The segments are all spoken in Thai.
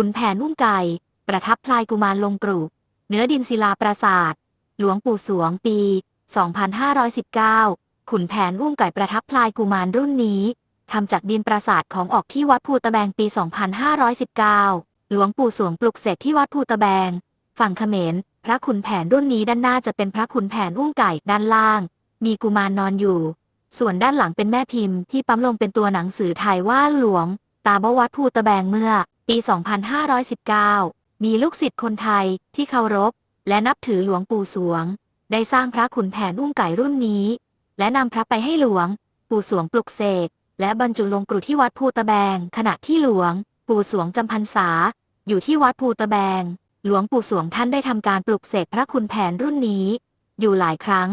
ขุนแผนอุ้มไก่ ประทับพลายกุมารลงกรุเนื้อดินศิลาปราสาทหลวงปู่สวงปี 2519 ขุนแผนอุ้มไก่ประทับพลายกุมารรุ่นนี้ทำจากดินปราสาทของออกที่วัดภูตะแบงปี 2519 หลวงปู่สวงปลุกเสกที่วัดภูตะแบง ฝั่งเขมร พระขุนแผนรุ่นนี้ด้านหน้าจะเป็นพระขุนแผนอุ้มไก่ด้านล่าง มีกุมารนอนอยู่ ส่วนด้านหลังเป็นแม่พิมพ์ที่ปั๊มลงเป็นตัวหนังสือไทยว่าหลวง ตาบวัดภูตะแบงเมื่อ ปี 2519 มีลูกศิษย์คนไทยที่เคารพ และนับถือหลวงปู่สวง ได้สร้างพระขุนแผนอุ้มไก่รุ่นนี้ และนำพระไปให้หลวง ปู่สวงปลุกเสกและบรรจุลงกรุที่วัดภูตะแบง ขณะที่หลวง ปู่สวงจำพรรษา อยู่ที่วัดภูตะแบง หลวงปู่สวงท่านได้ทำการปลุกเสกพระขุนแผนรุ่นนี้ อยู่หลายครั้ง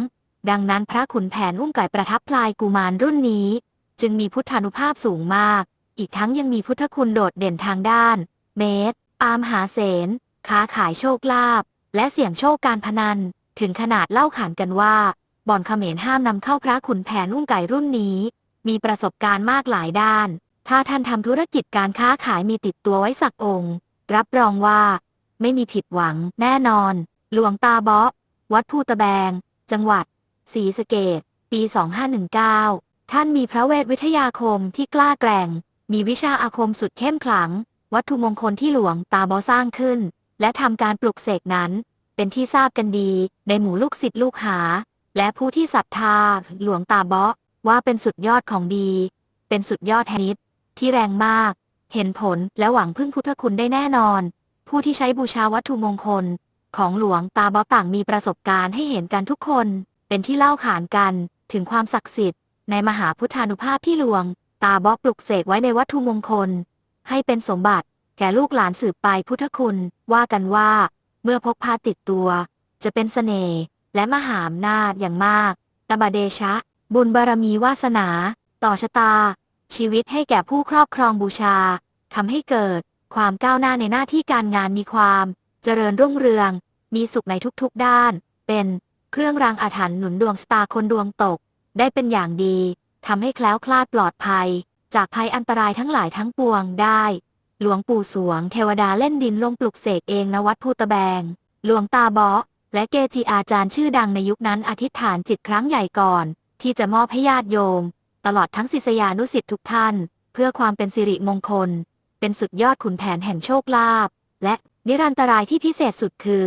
ดังนั้นพระขุนแผนอุ้มไก่ประทับพลายกุมารรุ่นนี้ จึงมีพุทธานุภาพสูงมาก อีกทั้งยังมีพุทธคุณโดดเด่นทางด้าน เมตร อามหาเสนค้าขายโชคลาภและเสี่ยงโชคการพนัน ถึงขนาดเล่าขานกันว่า บ่อนเขมรห้ามนำเข้าพระขุนแผนอุ้มไก่รุ่นนี้ มีประสบการณ์มากหลายด้าน ถ้าท่านทำธุรกิจการค้าขายมีติดตัวไว้สักองค์ รับรองว่า ไม่มีผิดหวังแน่นอน หลวงตาเบาะวัดภูตะแบง จังหวัดศรีสะเกดปี 2519 ท่านมีพระเวทวิทยาคมที่กล้าแกร่ง มีวิชาอาคมสุดเข้มขลัง วัตถุมงคลที่หลวงตาบาะสร้างขึ้น และทำการปลุกเสกนั้น เป็นที่ทราบกันดีในหมู่ลูกศิษย์ลูกหา และผู้ที่ศรัทธาหลวงตาบาะว่าเป็นสุดยอดของดี เป็นสุดยอดแห่นิดที่แรงมาก เห็นผลและหวังพึ่งพุทธคุณได้แน่นอน ผู้ที่ใช้บูชาวัตถุมงคล ของหลวงตาบาะต่างมีประสบการณ์ให้เห็นกันทุกคน เป็นที่เล่าขานกันถึงความศักดิ์สิทธิ์ในมหาพุทธานุภาพที่หลวง ตาเบาะปลุกเสกไว้ในวัตถุมงคล ให้เป็นสมบัติแก่ลูกหลานสืบไปพุทธคุณ ว่ากันว่า เมื่อพกพาติดตัว จะเป็นเสน่ห์และมหาอำนาจอย่างมากตบะเดชะ บุญบารมีวาสนา ต่อชะตา ชีวิตให้แก่ผู้ครอบครองบูชาทำให้เกิด ความก้าวหน้าในหน้าที่การงานมีความ เจริญรุ่งเรือง มีสุขในทุกๆด้าน เป็น เครื่องรางอาถรรพ์หนุนดวงสตาร์คนดวงตก ได้เป็นอย่างดี ทำให้แคล้วคลาดปลอดภัย จากภัยอันตรายทั้งหลายทั้งปวงได้ หลวงปู่สวงเทวดาเล่นดินลงปลุกเสกเองณวัดภูตะแบง หลวงตาเบาะและเกจิอาจารย์ชื่อดังในยุคนั้นอธิษฐานจิตครั้งใหญ่ก่อน ที่จะมอบให้ญาติโยม ตลอดทั้งศิษยานุศิษย์ทุกท่าน เพื่อความเป็นสิริมงคล เป็นสุดยอดขุนแผนแห่งโชคลาภและนิรันตรายที่พิเศษสุดคือ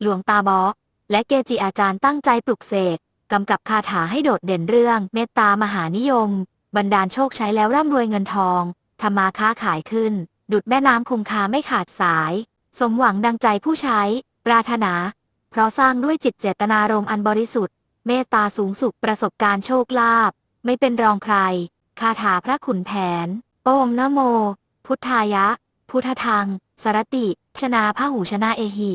หลวงตาเบาะและเกจิอาจารย์ตั้งใจปลุกเสก กำกับคาถาให้โดดเด่นเรื่องเมตตามหานิยม บรรดาลโชคใช้แล้วร่ำรวยเงินทองทำมาค้าขายขึ้น ดุดแม่น้ำคงคาไม่ขาดสาย สมหวังดังใจผู้ใช้ ปรารถนา เพราะสร้างด้วยจิตเจตนารมณ์อันบริสุทธิ์ เมตตาสูงสุดประสบการณ์โชคลาภไม่เป็นรองใคร คาถาพระขุนแผน โอมนะโม พุทธายะ พุทธทางสรติ ชนาพหูชนะเอหิ